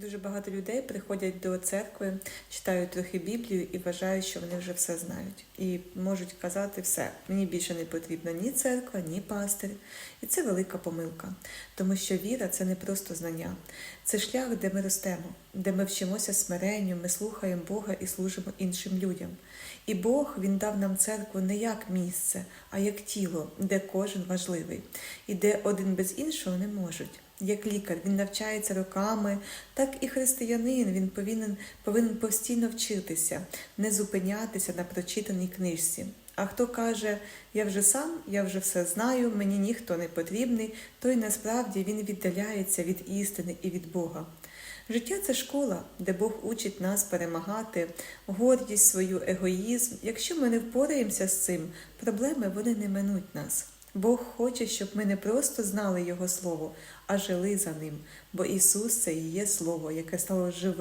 Дуже багато людей приходять до церкви, читають трохи Біблію і вважають, що вони вже все знають. І можуть казати все. Мені більше не потрібна ні церква, ні пастир. І це велика помилка, тому що віра це не просто знання, це шлях, де ми ростемо, де ми вчимося смиренню, ми слухаємо Бога і служимо іншим людям. І Бог він дав нам церкву не як місце, а як тіло, де кожен важливий, і де один без іншого не можуть. Як лікар, він навчається роками, так і християнин він повинен, повинен постійно вчитися, не зупинятися на прочитаній книжці. А хто каже, я вже сам, я вже все знаю, мені ніхто не потрібний, той насправді він віддаляється від істини і від Бога. Життя це школа, де Бог учить нас перемагати гордість, свою егоїзм. Якщо ми не впораємося з цим, проблеми вони не минуть нас. Бог хоче, щоб ми не просто знали Його Слово, а жили за ним, бо Ісус це і є Слово, яке стало живим.